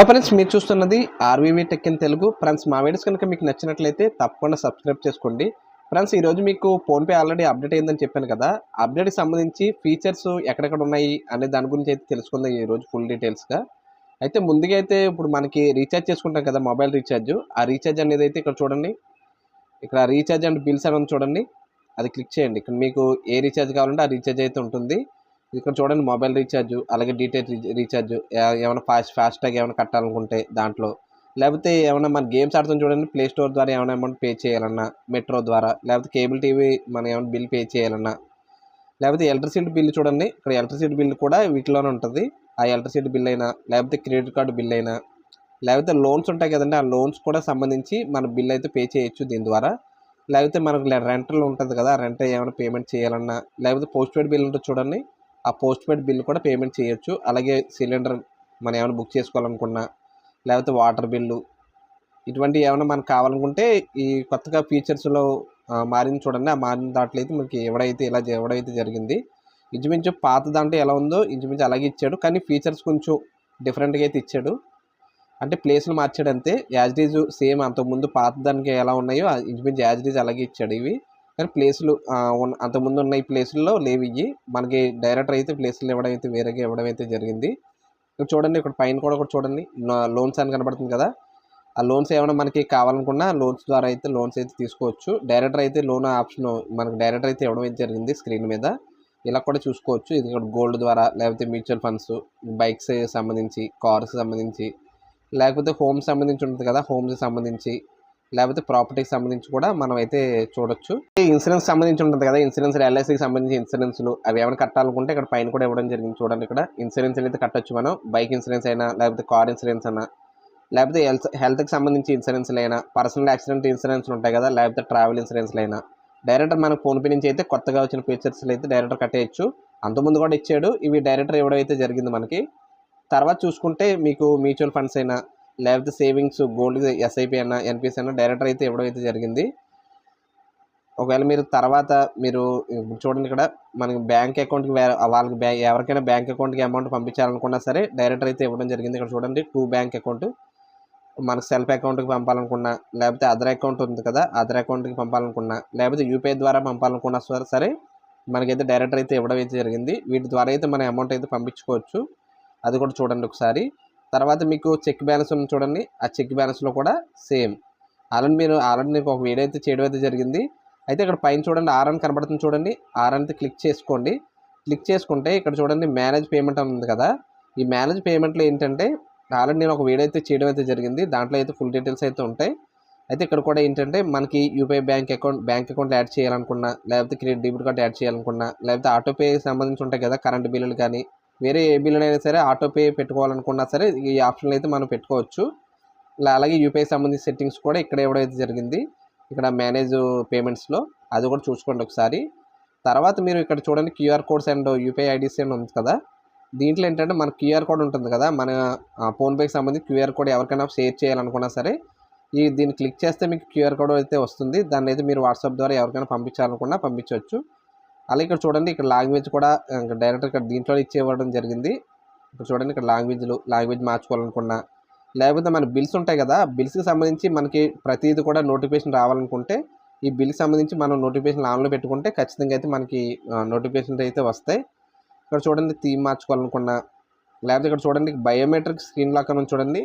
Hello friends మీరు చూస్తున్నది RVV tech in Telugu friends మా వీడియోస్ కనుక మీకు నచ్చినట్లయితే తప్పకుండా సబ్స్క్రైబ్ చేసుకోండి. ఫ్రెండ్స్ ఈరోజు మీకు ఫోన్పే ఆల్రెడీ అప్డేట్ అయిందని చెప్పాను కదా. అప్డేట్కి సంబంధించి ఫీచర్స్ ఎక్కడెక్కడ ఉన్నాయి అనే దాని గురించి అయితే తెలుసుకుందాం ఈరోజు ఫుల్ డీటెయిల్స్గా అయితే ముందుగా అయితే ఇప్పుడు మనకి రీఛార్జ్ చేసుకుంటాం కదా మొబైల్ రీఛార్జ్ ఆ రీఛార్జ్ అనేది అయితే ఇక్కడ చూడండి. ఇక్కడ రీఛార్జ్ అండ్ బిల్స్ అని చూడండి. అది క్లిక్ చేయండి. ఇక్కడ మీకు ఏ రీఛార్జ్ కావాలంటే ఆ రీఛార్జ్ అయితే ఉంటుంది. ఇక్కడ చూడండి మొబైల్ రీఛార్జ్ అలాగే డీటెయిల్ రీఛార్జ్ ఏమైనా ఫాస్ట్ ఫాస్టాగ్ ఏమైనా కట్టాలనుకుంటే దాంట్లో లేకపోతే ఏమైనా మన గేమ్స్ ఆడుతాం చూడండి ప్లే స్టోర్ ద్వారా ఏమైనా అమౌంట్ పే చేయాలన్నా మెట్రో ద్వారా లేకపోతే కేబుల్ టీవీ మనం ఏమైనా బిల్ పే చేయాలన్నా లేకపోతే ఎలక్ట్రిసిటీ బిల్ చూడండి ఇక్కడ ఎలక్ట్రిసిటీ బిల్ కూడా వీటిలోనే ఉంటుంది. ఆ ఎలక్ట్రిసిటీ బిల్ అయినా లేకపోతే క్రెడిట్ కార్డు బిల్ అయినా లేకపోతే లోన్స్ ఉంటాయి కదండి ఆ లోన్స్ కూడా సంబంధించి మన బిల్ అయితే పే చేయొచ్చు దీని ద్వారా. లేకపోతే మనకు రెంటల్ ఉంటుంది కదా ఆ రెంట్ ఏమైనా పేమెంట్ చేయాలన్నా లేకపోతే పోస్ట్ పెయిడ్ బిల్ ఉంటుంది చూడండి ఆ పోస్ట్ పెయిడ్ బిల్ కూడా పేమెంట్ చేయొచ్చు. అలాగే సిలిండర్ మనం ఏమైనా బుక్ చేసుకోవాలనుకున్నా లేకపోతే వాటర్ బిల్లు ఇటువంటివి ఏమైనా మనకు కావాలనుకుంటే ఈ కొత్తగా ఫీచర్స్లో మారింది చూడండి. ఆ మారిన దాంట్లో అయితే మనకి ఎవడైతే ఇలా ఎవడైతే జరిగింది ఇంచుమించు పాత దాంట్లో ఎలా ఉందో ఇంచుమించు అలాగే ఇచ్చాడు. కానీ ఫీచర్స్ కొంచెం డిఫరెంట్గా అయితే ఇచ్చాడు. అంటే ప్లేస్లు మార్చాడు అంతే. యాజ్ డీజ్ సేమ్ అంతకుముందు పాత దానికి ఎలా ఉన్నాయో ఇంచుమించు యాజ్ డీజ్ అలాగే ఇచ్చాడు ఇవి. కానీ ప్లేసులు ఉన్న అంతకుముందు ఉన్న ఈ ప్లేసుల్లో లేవు ఇవి మనకి డైరెక్టర్ అయితే ప్లేసులు ఇవ్వడం అయితే వేరేగా ఇవ్వడం అయితే జరిగింది. ఇక్కడ చూడండి ఇక్కడ పైన కూడా ఒకటి చూడండి. లోన్స్ అని కనబడుతుంది కదా. ఆ లోన్స్ ఏమైనా మనకి కావాలనుకున్నా లోన్స్ ద్వారా అయితే లోన్స్ అయితే తీసుకోవచ్చు. డైరెక్టర్ అయితే లోన్ ఆప్షన్ మనకి డైరెక్టర్ అయితే ఇవ్వడం అయితే జరిగింది స్క్రీన్ మీద. ఇలా కూడా చూసుకోవచ్చు. ఇది ఇక్కడ గోల్డ్ ద్వారా లేకపోతే మ్యూచువల్ ఫండ్స్ బైక్స్ సంబంధించి కార్స్ సంబంధించి లేకపోతే హోమ్ సంబంధించి ఉంటుంది కదా హోమ్స్ సంబంధించి. లేకపోతే ప్రాపర్టీకి సంబంధించి కూడా మనం అయితే చూడొచ్చు ఇన్సూరెన్స్ సంబంధించి ఉంటుంది కదా ఇన్సూరెన్స్ ఎల్ఐసికి సంబంధించి ఇన్సూరెన్స్లు అవి ఏమైనా కట్టాలనుకుంటే ఇక్కడ పైన కూడా ఇవ్వడం జరిగింది చూడండి ఇక్కడ. ఇన్సూరెన్స్ అయితే కట్టొచ్చు మనం బైక్ ఇన్సూరెన్స్ అయినా లేకపోతే కార్ ఇన్సూరెన్స్ అయినా లేకపోతే హెల్త్ హెల్త్కి సంబంధించి ఇన్సూరెన్స్లు అయినా పర్సనల్ యాక్సిడెంట్ ఇన్సూరెన్స్ ఉంటాయి కదా లేకపోతే ట్రావెల్ ఇన్సూరెన్స్లు అయినా డైరెక్టర్ మనకు ఫోన్పే నుంచి అయితే కొత్తగా వచ్చిన ఫీచర్స్లు అయితే డైరెక్టర్ కట్టేయచ్చు. అంతకుముందు కూడా ఇచ్చాడు ఇవి డైరెక్టర్ ఇవ్వడం అయితే జరిగింది మనకి. తర్వాత చూసుకుంటే మీకు మ్యూచువల్ ఫండ్స్ అయినా లేకపోతే సేవింగ్స్ గోల్డ్ ఎస్ఐపి అయినా ఎన్పిఎస్ అన్న డైరెక్టర్ అయితే ఇవ్వడం అయితే జరిగింది. ఒకవేళ మీరు తర్వాత మీరు చూడండి ఇక్కడ మనకి బ్యాంక్ అకౌంట్కి వే వాళ్ళకి బ్యా ఎవరికైనా బ్యాంక్ అకౌంట్కి అమౌంట్ పంపించాలనుకున్నా సరే డైరెక్టర్ అయితే ఇవ్వడం జరిగింది. ఇక్కడ చూడండి టూ బ్యాంక్ అకౌంట్ మనకు సెల్ఫ్ అకౌంట్కి పంపాలనుకున్నా లేకపోతే అదర్ అకౌంట్ ఉంది కదా అదర్ అకౌంట్కి పంపాలనుకున్నా లేకపోతే యూపీఐ ద్వారా పంపాలనుకున్నా సరే మనకైతే డైరెక్టర్ అయితే ఇవ్వడం అయితే జరిగింది. వీటి ద్వారా అయితే మన అమౌంట్ అయితే పంపించుకోవచ్చు. అది కూడా చూడండి ఒకసారి. తర్వాత మీకు చెక్ బ్యాలెన్స్ ఉంది చూడండి. ఆ చెక్ బ్యాలెన్స్లో కూడా సేమ్. ఆల్రెడీ మీరు ఆల్రెడీ మీకు ఒక వీడియో అయితే చేయడం అయితే జరిగింది. అయితే ఇక్కడ పైన చూడండి ఆర్ అని కనబడుతుంది చూడండి. ఆర్ అయితే క్లిక్ చేసుకోండి. క్లిక్ చేసుకుంటే ఇక్కడ చూడండి మేనేజ్ పేమెంట్ అని ఉంది కదా. ఈ మేనేజ్ పేమెంట్లో ఏంటంటే ఆల్రెడీ నేను ఒక వీడియో అయితే చేయడం అయితే జరిగింది. దాంట్లో అయితే ఫుల్ డీటెయిల్స్ అయితే ఉంటాయి. అయితే ఇక్కడ కూడా ఏంటంటే మనకి UPI bank account bank account add చేయాలనుకున్నా లేకపోతే క్రెడిట్ డెబిట్ కార్డ్ యాడ్ చేయాలనుకున్నా లేకపోతే ఆటోపే సంబంధించి ఉంటాయి కదా కరెంట్ బిల్లులు కానీ వేరే ఏ బిల్లునైనా అయినా సరే ఆటోపే పెట్టుకోవాలనుకున్నా సరే ఈ ఆప్షన్లు అయితే మనం పెట్టుకోవచ్చు. అలాగే యూపీఐ సంబంధించిన సెట్టింగ్స్ కూడా ఇక్కడ ఎవడైతే జరిగింది. ఇక్కడ మేనేజ్ పేమెంట్స్లో అది కూడా చూసుకోండి ఒకసారి. తర్వాత మీరు ఇక్కడ చూడండి QR codes and UPI IDs and ఉంది కదా. దీంట్లో ఏంటంటే మన క్యూఆర్ కోడ్ ఉంటుంది కదా. మన ఫోన్పేకి సంబంధించి క్యూఆర్ కోడ్ ఎవరికైనా షేర్ చేయాలనుకున్నా సరే ఈ దీన్ని క్లిక్ చేస్తే మీకు క్యూఆర్ కోడ్ అయితే వస్తుంది. దాన్ని అయితే మీరు వాట్సాప్ ద్వారా ఎవరికైనా పంపించాలనుకున్నా పంపించవచ్చు. అలాగే ఇక్కడ చూడండి ఇక్కడ లాంగ్వేజ్ కూడా డైరెక్ట్ ఇక్కడ దీంట్లో ఇచ్చేవ్వడం జరిగింది. ఇక్కడ చూడండి ఇక్కడ లాంగ్వేజ్లు లాంగ్వేజ్ మార్చుకోవాలనుకున్నా. లేకపోతే మన బిల్స్ ఉంటాయి కదా బిల్స్కి సంబంధించి మనకి ప్రతిదీ కూడా నోటిఫికేషన్ రావాలనుకుంటే ఈ బిల్కి సంబంధించి మనం నోటిఫికేషన్ ఆన్లో పెట్టుకుంటే ఖచ్చితంగా అయితే మనకి నోటిఫికేషన్ అయితే వస్తాయి. ఇక్కడ చూడండి థీమ్ మార్చుకోవాలనుకున్నా. లేకపోతే ఇక్కడ చూడండి బయోమెట్రిక్ స్క్రీన్ లాక్ అని చూడండి.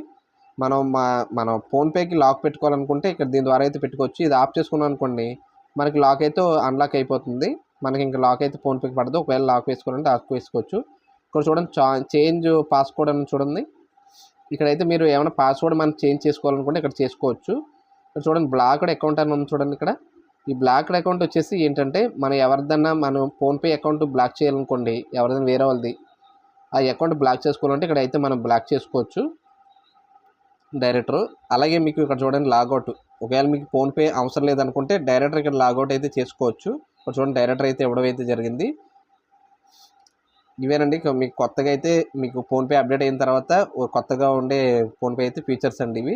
మనం మా మనం ఫోన్పేకి లాక్ పెట్టుకోవాలనుకుంటే ఇక్కడ దీని ద్వారా అయితే పెట్టుకోవచ్చు. ఇది ఆఫ్ చేసుకున్నాం అనుకోండి మనకి లాక్ అయితే అన్లాక్ అయిపోతుంది. మనకి ఇంకా లాక్ అయితే ఫోన్పేకి పడదు. ఒకవేళ లాక్ వేసుకోవాలంటే లాక్ వేసుకోవచ్చు. ఇక్కడ చూడండి చేంజ్ పాస్వర్డ్ అని చూడండి. ఇక్కడైతే మీరు ఏమైనా పాస్వర్డ్ మనం చేంజ్ చేసుకోవాలనుకుంటే ఇక్కడ చేసుకోవచ్చు. ఇక్కడ చూడండి బ్లాక్డ్ అకౌంట్ అని ఉంది చూడండి ఇక్కడ. ఈ బ్లాక్డ్ అకౌంట్ వచ్చేసి ఏంటంటే మనం ఎవరిదన్నా మనం ఫోన్పే అకౌంట్ బ్లాక్ చేయాలనుకోండి ఎవరిదైనా వేరే వాళ్ళది ఆ అకౌంట్ బ్లాక్ చేసుకోవాలంటే ఇక్కడ అయితే మనం బ్లాక్ చేసుకోవచ్చు. డైరెక్టర్. అలాగే మీకు ఇక్కడ చూడండి లాగౌట్. ఒకవేళ మీకు ఫోన్పే అవసరం లేదనుకుంటే డైరెక్టర్ ఇక్కడ లాగౌట్ అయితే చేసుకోవచ్చు. చూడండి డైరెక్టర్ అయితే ఇవ్వడం అయితే జరిగింది. ఇవేనండి మీకు కొత్తగా అయితే మీకు ఫోన్పే అప్డేట్ అయిన తర్వాత కొత్తగా ఉండే ఫోన్పే అయితే ఫీచర్స్ అండి ఇవి.